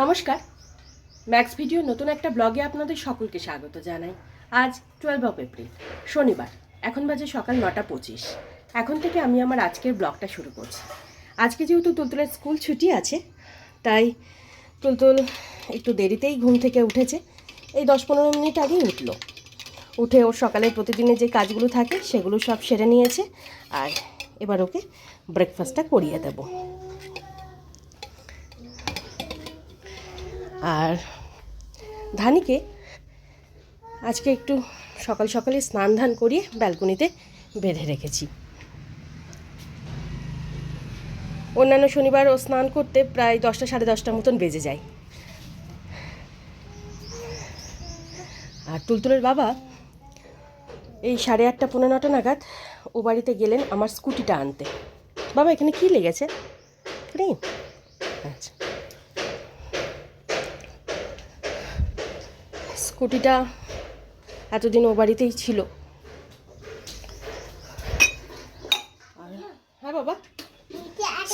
নমস্কার। Max video নতুন একটা ব্লগে আপনাদের সকলকে স্বাগত জানাই। আজ টুয়েলভ অফ এপ্রিল শনিবার, এখন বাজে সকাল নটা পঁচিশ। এখন থেকে আমি আমার আজকের ব্লগটা শুরু করছি। আজকে যেহেতু তুলতুলের স্কুল ছুটি আছে, তাই তুলতুল একটু দেরিতেই ঘুম থেকে উঠেছে। এই দশ পনেরো মিনিট আগেই উঠল। উঠে ওর সকালের প্রতিদিনের যে কাজগুলো থাকে, সেগুলো সব সেরে নিয়েছে। আর এবার ওকে ব্রেকফাস্টটা করিয়ে দেবো। আর ধানিকে আজকে একটু সকাল সকালে স্নান ধান করিয়ে ব্যালকনিতে বেঁধে রেখেছি। অন্যান্য শনিবার ও স্নান করতে প্রায় দশটা সাড়ে দশটার মতন বেজে যায়। আর তুলতুলের বাবা এই সাড়ে আটটা পনেরো নটা নাগাদ ও বাড়িতে গেলেন আমার স্কুটিটা আনতে। বাবা, এখানে কি লেগেছে? আচ্ছা। স্কুটিটা এতদিন ও বাড়িতেই ছিল। হ্যাঁ বাবা,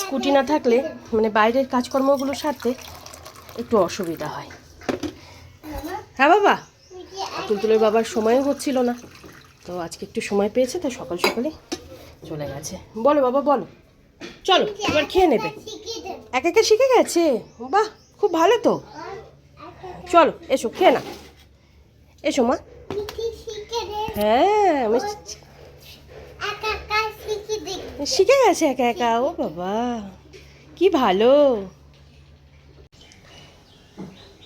স্কুটি না থাকলে মানে বাইরের কাজকর্মগুলোর সাথে একটু অসুবিধা হয়। হ্যাঁ বাবা তুলতুলের বাবার সময়ও হচ্ছিল না। তো আজকে একটু সময় পেয়েছে, তো সকাল সকালে চলে গেছে। বলো বাবা, বলো। চলো, এবার খেয়ে নেবে। এক একা শিখে গেছে? বাহ, খুব ভালো তো। চলো, এসো, খেয়ে না এসো মা হ্যাঁ আমি শিখে গেছে একা একা ও বাবা। কি ভালো।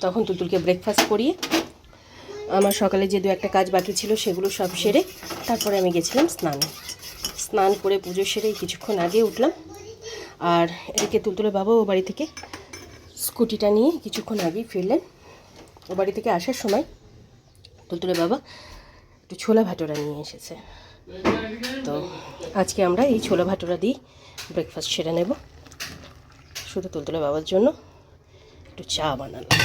তখন তুলতুলকে ব্রেকফাস্ট করিয়ে আমার সকালে যে দু একটা কাজ বাকি ছিল সেগুলো সব সেরে তারপরে আমি গেছিলাম স্নানে। স্নান করে পুজো সেরে কিছুক্ষণ আগে উঠলাম। আর এদিকে তুলতুলের বাবা ও বাড়ি থেকে স্কুটিটা নিয়ে কিছুক্ষণ আগেই ফিরলেন। ও বাড়ি থেকে আসার সময় তুলতুলের বাবা একটু ছোলা ভাটোরা নিয়ে এসেছে। তো আজকে আমরা এই ছোলা ভাটোরা দিয়েই ব্রেকফাস্ট সেরে নেব। শুধু তুলতুলে বাবার জন্য একটু চা বানালাম।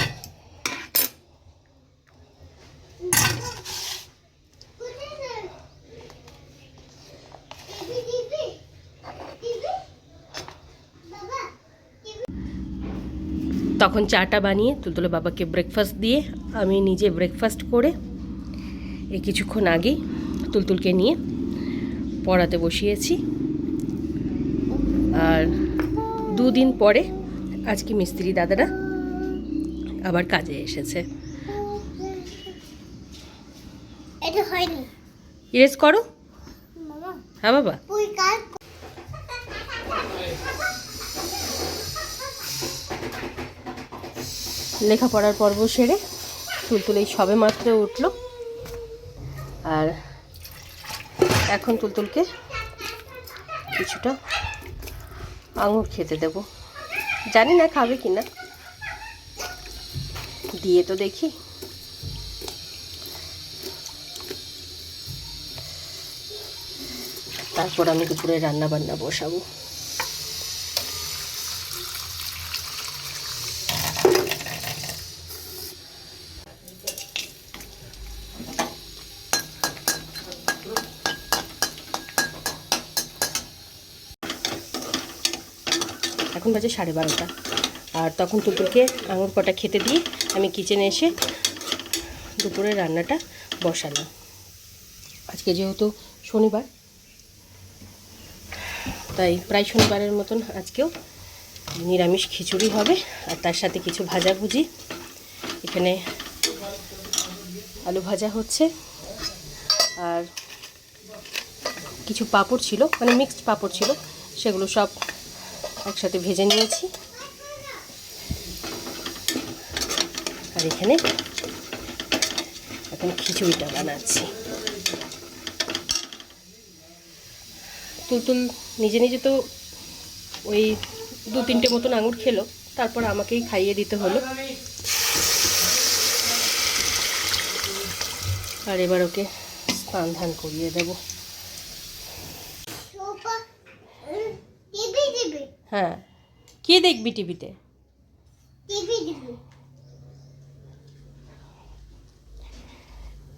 তখন চাটা বানিয়ে তুলতুলে বাবাকে ব্রেকফাস্ট দিয়ে আমি নিজে ব্রেকফাস্ট করে এই কিছুক্ষণ আগেই তুলতুলকে নিয়ে পড়াতে বসিয়েছি। আর দুদিন পরে আজকে মিস্ত্রি দাদারা আবার কাজে এসেছে। এটা হয়নি। ইরেজ করো। হ্যাঁ বাবা। লেখাপড়ার পর্ব সেরে তুলতুল এই সবে মাত্র উঠল। আর এখন তুলতুলকে কিছুটা আঙুর খেতে দেব। জানি না খাবে কি না দিয়ে তো দেখি। তারপর আমি দুপুরে রান্না বান্না বসাবো। এখন বাজে সাড়ে বারোটা। আর তখন তুতুলকে আঙুর কটা খেতে দিয়ে আমি কিচেনে এসে দুপুরে রান্নাটা বসালাম। আজকে যেহেতু শনিবার, তাই প্রায় শনিবারের মতন আজকেও নিরামিষ খিচুড়ি হবে, আর তার সাথে কিছু ভাজাভুজি এখানে আলু ভাজা হচ্ছে, আর কিছু পাপড় ছিল মানে মিক্সড পাপড় ছিল, সেগুলো সব একসাথে ভেজে নিয়েছি। আর এখানে এখন খিচুড়িটা বানাচ্ছি। তুলতুল নিজে নিজে তো ওই দু তিনটে মতন আঙুর খেলো, তারপর আমাকেই খাইয়ে দিতে হলো। আর এবার ওকে স্নান ধান করিয়ে দেবো সোফা টিভি টিভি হ্যাঁ। কি দেখবি টিভিতে? টিভি টিভি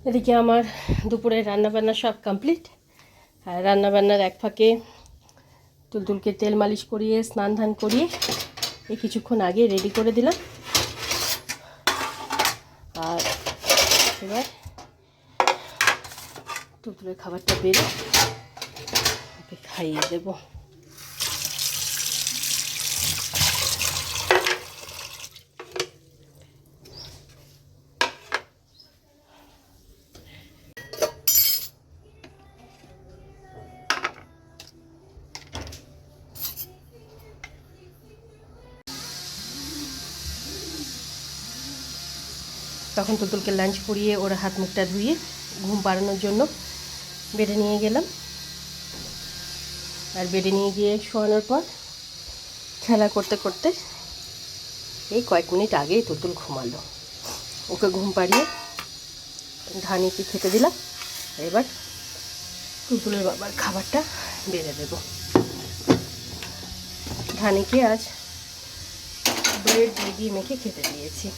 এদিকে আমার দুপুরের রান্নাবান্না সব কমপ্লিট। আর রান্নাবান্নার এক ফাঁকে তুলতুলকে তেল মালিশ করিয়ে স্নান ধান করিয়ে এই কিছুক্ষণ আগে রেডি করে দিলাম। আর এবার টুকরোর খাবারটা ওকে খাইয়ে দেবো। তখন তুতুলকে লাঞ্চ করিয়ে ওর হাত মুখটা ধুয়ে ঘুম পাড়ানোর জন্য বেডে নিয়ে গেলাম। আর বেডে নিয়ে গিয়ে শোয়ানোর পর খেলা করতে করতে এই কয়েক মিনিট আগেই তুতুল ঘুমালো। ওকে ঘুম পাড়িয়ে ধান ধানিকে খেতে দিলাম। এবার তুতুলের বাবার খাবারটা বেড়ে দেবো। ধানিকে আজ ব্রেড দিয়ে মেখে খেতে দিয়েছি।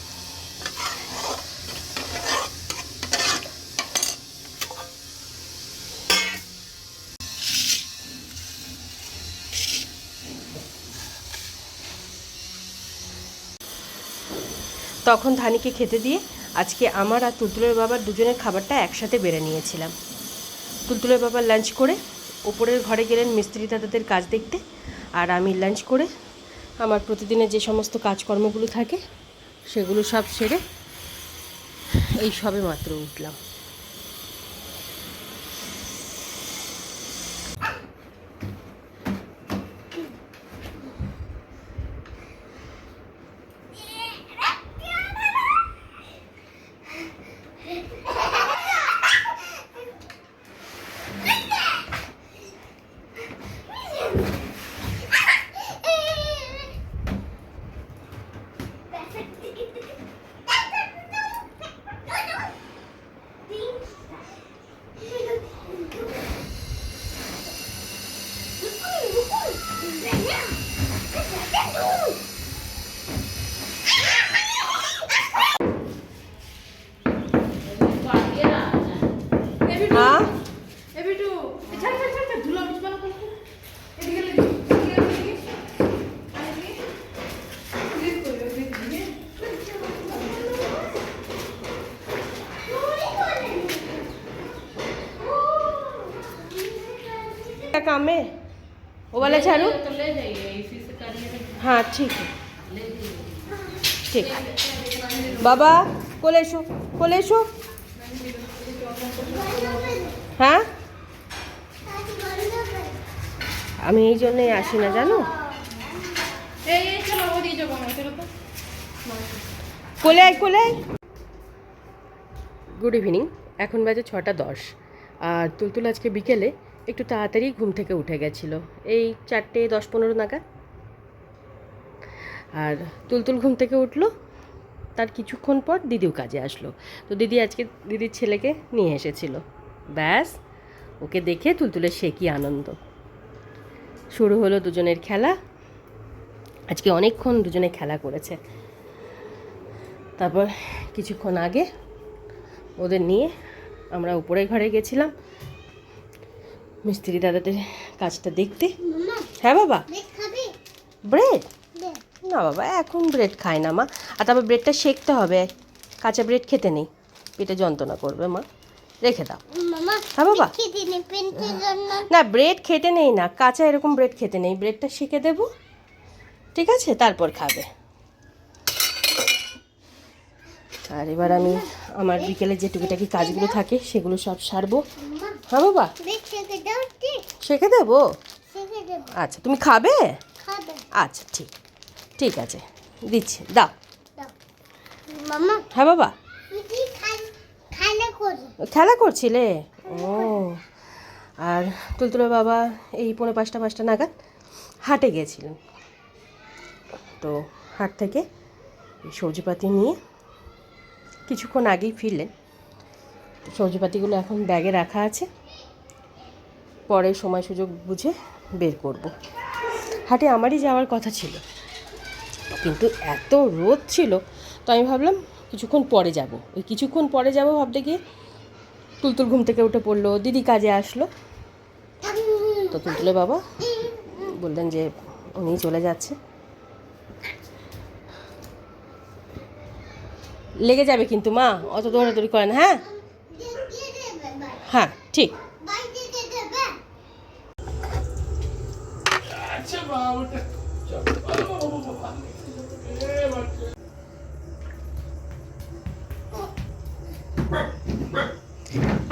তখন ধানিকে খেতে দিয়ে আজকে আমার আর তুলতুলের বাবার দুজনের খাবারটা একসাথে বেড়ে নিয়েছিলাম। তুলতুলের বাবা লাঞ্চ করে ওপরের ঘরে গেলেন মিস্ত্রি দাদাদের কাজ দেখতে আর আমি লাঞ্চ করে আমার প্রতিদিনের যে সমস্ত কাজকর্মগুলো থাকে সেগুলো সব সেরে এই সবে মাত্র উঠলাম হ্যাঁ क्या काम है वो वाला झाड़ू हाँ ठीक है ঠিক বাবা কোলে এসো কোলে এসো হ্যাঁ আমি এই জন্যই আসি না জানো কোলে আয় কোলে আয় গুড ইভিনিং এখন বাজে ছটা দশ আর তুলতুল আজকে বিকেলে একটু তাড়াতাড়ি ঘুম থেকে উঠে গেছিল। এই চারটে দশ পনেরো নাগাদ। আর তুলতুল ঘুম থেকে উঠল। তার কিছুক্ষণ পর দিদিও কাজে আসলো। তো দিদি আজকে দিদির ছেলেকে নিয়ে এসেছিল। ব্যাস, ওকে দেখে তুলতুলের সে কি আনন্দ। শুরু হলো দুজনের খেলা। আজকে অনেকক্ষণ দুজনে খেলা করেছে। তারপর কিছুক্ষণ আগে ওদের নিয়ে আমরা উপরের ঘরে গেছিলাম। মিস্ত্রি দাদাদের কাজটা দেখতে। হ্যাঁ বাবা। ব্রেড না বাবা এখন ব্রেড খায় না মা। আর তারপর ব্রেডটা সেকতে হবে। কাঁচা ব্রেড খেতে নেই। পেটে যন্ত্রণা করবে মা। রেখে দাও। হ্যাঁ বাবা। নে ব্রেড খেতে নেই না। কাঁচা এরকম ব্রেড খেতে নেই। ব্রেডটা সেকে দেবো। ঠিক আছে? তারপর খাবে। আর এবার আমি আমার বিকেলে যে টুকিটাকি কাজগুলো থাকে, সেগুলো সব সারবো। হ্যাঁ বাবা। সেকে দেবো? আচ্ছা তুমি খাবে? আচ্ছা ঠিক ঠিক আছে। দিচ্ছি, দাও। হ্যাঁ বাবা। খেলা করছিলে? ও। আর তুলতুলের বাবা এই পনেরো পাঁচটা পাঁচটা নাগাদ হাটে গিয়েছিলেন। তো হাট থেকে এই সবজিপাতি নিয়ে কিছুক্ষণ আগেই ফিরলেন। সবজিপাতিগুলো এখন ব্যাগে রাখা আছে। পরে সময় সুযোগ বুঝে বের করব। হাটে আমারই যাওয়ার কথা ছিল। কিন্তু এত রোদ ছিল, তো আমি ভাবলাম কিছুক্ষণ পরে যাব। ওই কিছুক্ষণ পরে যাব ভাবতে গিয়ে তুলতুল ঘুম থেকে উঠে পড়ল, দিদি কাজে আসলো। তো তুলতুলে বাবা বললেন যে উনি চলে যাচ্ছে। লেগে যাবে কিন্তু, মা। অত দৌড়াদৌড়ি করে না হ্যাঁ? হ্যাঁ ঠিক।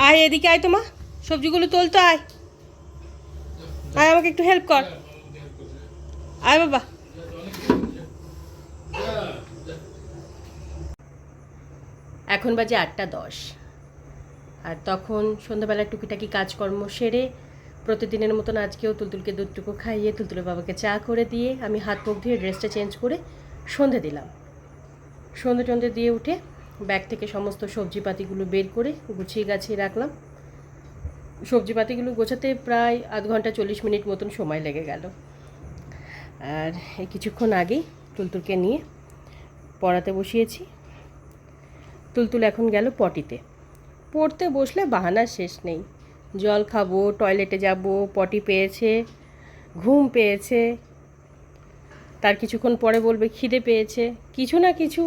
আয় এদিকে আয় তোমা সবজিগুলো তোলতো, আয়। আয়, আমাকে একটু হেল্প কর। আয়, বাবা। এখন বাজে আটটা দশ। আর তখন সন্ধ্যাবেলা টুকিটাকি কাজকর্ম সেরে প্রতিদিনের মতন আজকেও তুলতুলকে দুধটুকু খাইয়ে তুলতুলের বাবাকে চা করে দিয়ে আমি হাত মুখ ধুয়ে ড্রেসটা চেঞ্জ করে সন্ধে দিলাম। সন্ধে টন্ধে দিয়ে উঠে ব্যাগ থেকে সমস্ত সবজিপাতিগুলো বের করে গুছিয়ে গাছিয়ে রাখলাম। সবজিপাতিগুলো গোছাতে প্রায় আধ ঘণ্টা চল্লিশ মিনিট মতন সময় লেগে গেল। আর কিছুক্ষণ আগেই তুলতুলকে নিয়ে পড়াতে বসিয়েছি। তুলতুল এখন গেল পটিতে। পড়তে বসলে বাহানার শেষ নেই। জল খাব টয়লেটে যাব, পটি পেয়েছে, ঘুম পেয়েছে, তার কিছুক্ষণ পরে বলবে খিদে পেয়েছে, কিছু না কিছু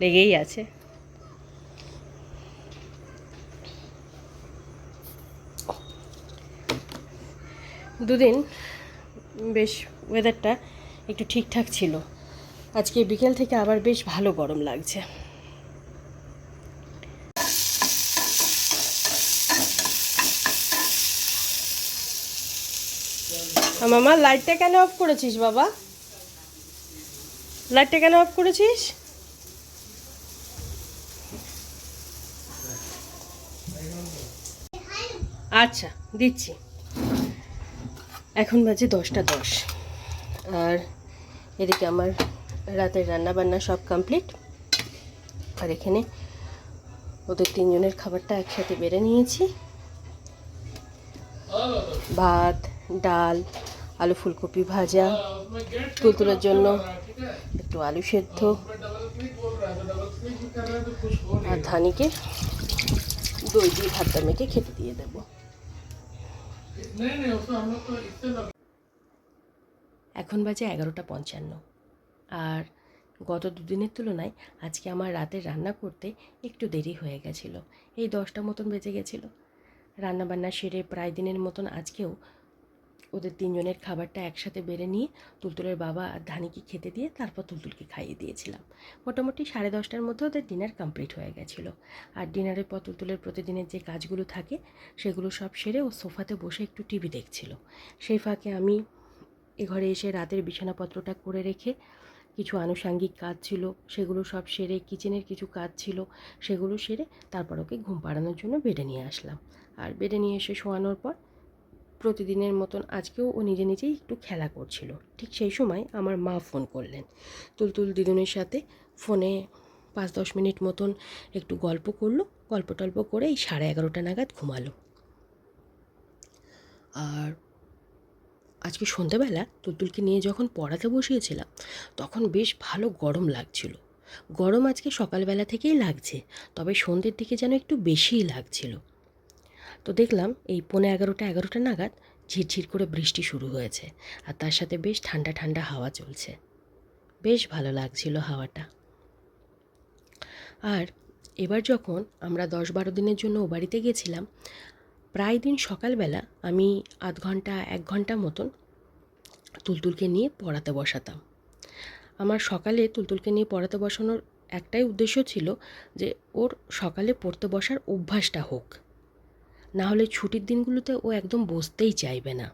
লেগেই আছে। দুদিন বেশ ওয়েদারটা একটু ঠিকঠাক ছিল। আজকে বিকেল থেকে আবার বেশ ভালো গরম লাগছে। মামা লাইটটা কেন অফ করেছিস বাবা? লাইটটা কেন অফ করেছিস? আচ্ছা দিচ্ছি। এখন বাজে দশটা দশ। আর এদিকে আমার রাতের রান্না বান্না সব কমপ্লিট আর এখানে ওদের তিনজনের খাবারটা একসাথে বেড়ে নিয়েছি। ভাত, ডাল আলু ফুলকপি ভাজা তুলতুলের জন্য একটু আলু সেদ্ধ আর ধানিকে দই দিয়ে ভাতটা মেখে খেতে দিয়ে দেব। এখন বাজে এগারোটা পঞ্চান্ন। আর গত দুদিনের তুলনায় আজকে আমার রাতে রান্না করতে একটু দেরি হয়ে গেছিল। এই দশটা মতন বেজে গেছিল। রান্নাবান্না সেরে প্রায় দিনের মতন আজকেও ওদের তিনজনের খাবারটা একসাথে বেড়ে নিয়ে তুলতুলের বাবা আর ধানিকে খেতে দিয়ে তারপর তুলতুলকে খাইয়ে দিয়েছিলাম। মোটামুটি সাড়ে দশটার মধ্যে ওদের ডিনার কমপ্লিট হয়ে গেছিল। আর ডিনারের পর তুলতুলের প্রতিদিনের যে কাজগুলো থাকে, সেগুলো সব সেরে ও সোফাতে বসে একটু টিভি দেখছিল। সেই ফাঁকে আমি এ ঘরে এসে রাতের বিছানাপত্রটা করে রেখে কিছু আনুষাঙ্গিক কাজ ছিল, সেগুলো সব সেরে কিচেনের কিছু কাজ ছিল, সেগুলো সেরে তারপর ওকে ঘুম পাড়ানোর জন্য বেডে নিয়ে আসলাম। আর বেডে নিয়ে এসে শোয়ানোর পর প্রতিদিনের মতন আজকেও ও নিজে নিজেই একটু খেলা করছিল। ঠিক সেই সময় আমার মা ফোন করলেন। তুলতুল দিদুনের সাথে ফোনে পাঁচ দশ মিনিট মতন একটু গল্প করল। গল্প টল্প করে এই সাড়ে এগারোটা নাগাদ ঘুমালো। আর আজকে সন্ধেবেলা তুলতুলকে নিয়ে যখন পড়াতে বসিয়েছিলাম, তখন বেশ ভালো গরম লাগছিল। গরম আজকে সকালবেলা থেকেই লাগছে, তবে সন্ধ্যের দিকে যেন একটু বেশিই লাগছিল। তো দেখলাম এই পৌনে এগারোটা এগারোটা নাগাদ ঝিরঝির করে বৃষ্টি শুরু হয়েছে আর তার সাথে বেশ ঠান্ডা ঠান্ডা হাওয়া চলছে। বেশ ভালো লাগছিল হাওয়াটা। আর এবার যখন আমরা দশ বারো দিনের জন্য ও বাড়িতে গেছিলাম প্রায় দিন সকালবেলা আমি আধ ঘণ্টা, এক ঘণ্টা মতন তুলতুলকে নিয়ে পড়াতে বসাতাম। আমার সকালে তুলতুলকে নিয়ে পড়াতে বসানোর একটাই উদ্দেশ্য ছিল যে ওর সকালে পড়তে বসার অভ্যাসটা হোক। না হলে ছুটির দিনগুলোতে ও একদম বসতেই চাইবে না।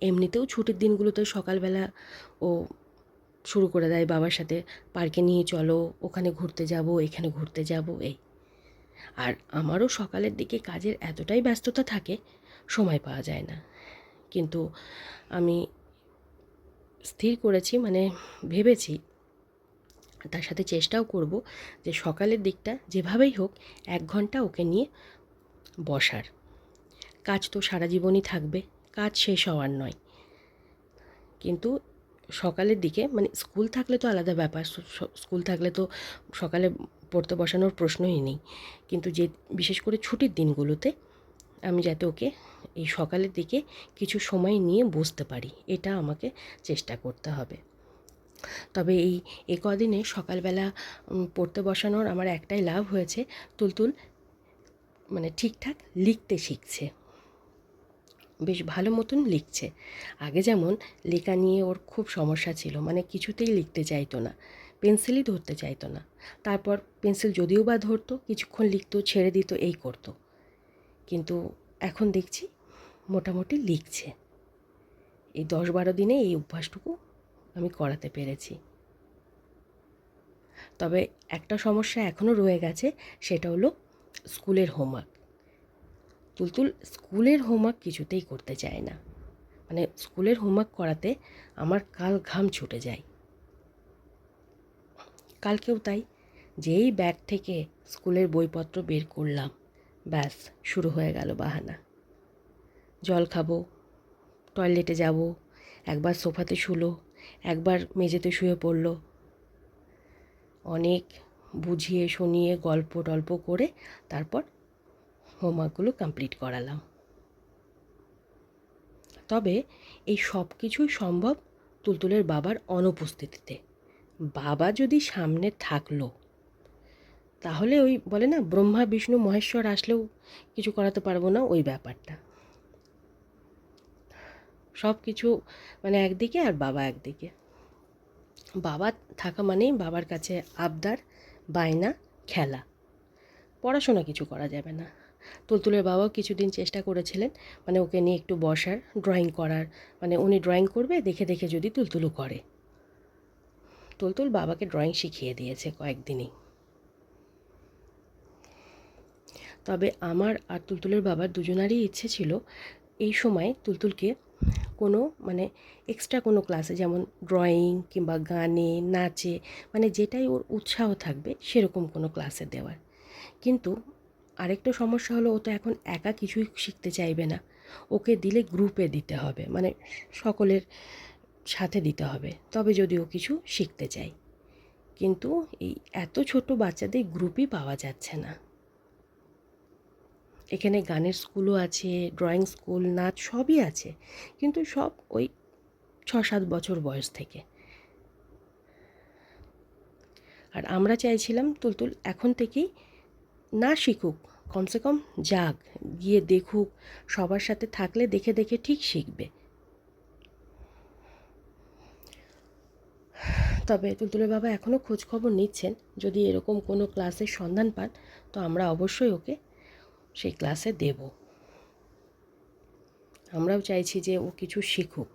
এমনিতেও ছুটির দিনগুলোতে সকালবেলা ও শুরু করে দেয় বাবার সাথে, পার্কে নিয়ে চলো, ওখানে ঘুরতে যাব, এখানে ঘুরতে যাব, এই। আর আমারও সকালের দিকে কাজের এতটাই ব্যস্ততা থাকে, সময় পাওয়া যায় না। কিন্তু আমি স্থির করেছি মানে ভেবেছি, তার সাথে চেষ্টাও করব যে সকালের দিকটা যেভাবেই হোক, এক ঘণ্টা ওকে নিয়ে বসার। কাজ তো সারা জীবনই থাকবে, কাজ শেষ হওয়ার নয়। কিন্তু সকালের দিকে মানে স্কুল থাকলে তো আলাদা ব্যাপার স্কুল থাকলে তো সকালে পড়তে বসানোর প্রশ্নই নেই। কিন্তু যে, বিশেষ করে ছুটির দিনগুলোতে আমি যাতে ওকে এই সকালের দিকে কিছু সময় নিয়ে বসতে পারি, এটা আমাকে চেষ্টা করতে হবে। তবে এই, এ কদিনে সকালবেলা পড়তে বসানোর আমার একটাই লাভ হয়েছে, তুলতুল মানে ঠিকঠাক লিখতে শিখছে। বেশ ভালো মতন লিখছে। আগে যেমন লেখা নিয়ে ওর খুব সমস্যা ছিল মানে কিছুতেই লিখতে চাইতো না, পেন্সিলই ধরতে চাইতো না। তারপর পেন্সিল যদিও বা ধরতো, কিছুক্ষণ লিখতো, ছেড়ে দিত, এই করতো। কিন্তু এখন দেখছি মোটামুটি লিখছে। এই দশ বারো দিনে এই অভ্যাসটুকু আমি করাতে পেরেছি। তবে একটা সমস্যা এখনও রয়ে গেছে, সেটা হলো স্কুলের হোমওয়ার্ক। তুলতুল স্কুলের হোমওয়ার্ক কিছুতেই করতে চায় না। মানে স্কুলের হোমওয়ার্ক করাতে আমার কাল ঘাম ছুটে যায়। কালকেও তাই, যেই ব্যাগ থেকে স্কুলের বইপত্র বের করলাম, ব্যাস, শুরু হয়ে গেল বাহানা। জল খাব, টয়লেটে যাব, একবার সোফাতে শুলো, একবার মেঝেতে শুয়ে পড়ল। অনেক বুঝিয়ে শুনিয়ে গল্প টল্প করে তারপর হোমওয়ার্কগুলো কমপ্লিট করালাম। তবে এই সব কিছুই সম্ভব তুলতুলের বাবার অনুপস্থিতিতে। বাবা যদি সামনে থাকল, তাহলে ওই বলে না, ব্রহ্মা, বিষ্ণু, মহেশ্বর আসলেও কিছু করাতে পারব না ওই ব্যাপারটা। সব কিছু মানে একদিকে আর বাবা একদিকে। বাবা থাকা মানেই বাবার কাছে আবদার, বায়না, খেলা। পড়াশোনা কিছু করা যাবে না। তুলতুলের বাবাও কিছুদিন চেষ্টা করেছিলেন মানে ওকে নিয়ে একটু বসার ড্রয়িং করার। মানে উনি ড্রয়িং করবে, দেখে দেখে যদি তুলতুলু করে। তুলতুল বাবাকে ড্রয়িং শিখিয়ে দিয়েছে কয়েকদিনই। তবে আমার আর তুলতুলের বাবার দুজনারই ইচ্ছে ছিল, এই সময় তুলতুলকে কোনো মানে এক্সট্রা কোনো ক্লাসে যেমন ড্রয়িং কিংবা গানে, নাচে মানে যেটাই ওর উৎসাহ থাকবে, সেরকম কোনো ক্লাসে দেওয়ার। কিন্তু আরেকটা সমস্যা হলো, ও তো এখন একা কিছুই শিখতে চাইবে না। ওকে দিলে গ্রুপে দিতে হবে মানে সকলের সাথে দিতে হবে। তবে যদি ও কিছু শিখতে চায়। কিন্তু এই এত ছোট বাচ্চাদের গ্রুপই পাওয়া যাচ্ছে না। এখানে গানের স্কুলও আছে ড্রয়িং স্কুল নাচ সবই আছে। কিন্তু সব ওই ছ সাত বছর বয়স থেকে। আর আমরা চাইছিলাম, তুলতুল, এখন থেকেই না শিখুক, কমসে কম যাক, গিয়ে দেখুক, সবার সাথে থাকলে দেখে দেখে ঠিক শিখবে। তবে তুলতুলের বাবা এখনও খোঁজ খবর নিচ্ছেন, যদি এরকম কোনো ক্লাসের সন্ধান পান, তো আমরা অবশ্যই ওকে সেই ক্লাসে দেব। আমরাও চাইছি যে ও কিছু শিখুক।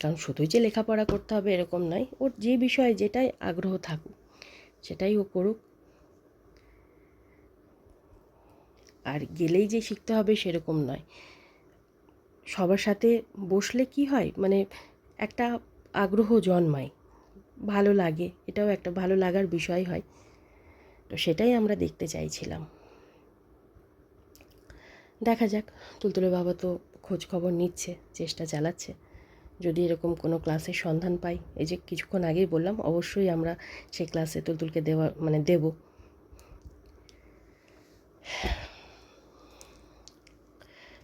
কারণ শুধুই যে লেখাপড়া করতে হবে এরকম নয়, ওর যে বিষয়ে যেটাই আগ্রহ থাকুক, সেটাই ও করুক। আর গেলেই যে শিখতে হবে সেরকম নয়। সবার সাথে বসলে কি হয়? মানে একটা আগ্রহ জন্মায়, ভালো লাগে, এটাও একটা ভালো লাগার বিষয় হয়। তো সেটাই আমরা দেখতে চাইছিলাম। দেখা যাক, তুলতুলে বাবা তো খোঁজ খবর নিচ্ছে, চেষ্টা চালাচ্ছে। যদি এরকম কোনো ক্লাসের সন্ধান পাই, এই যে কিছুক্ষণ আগেই বললাম, অবশ্যই আমরা সেই ক্লাসে তুলতুলকে দেওয়া মানে দেব।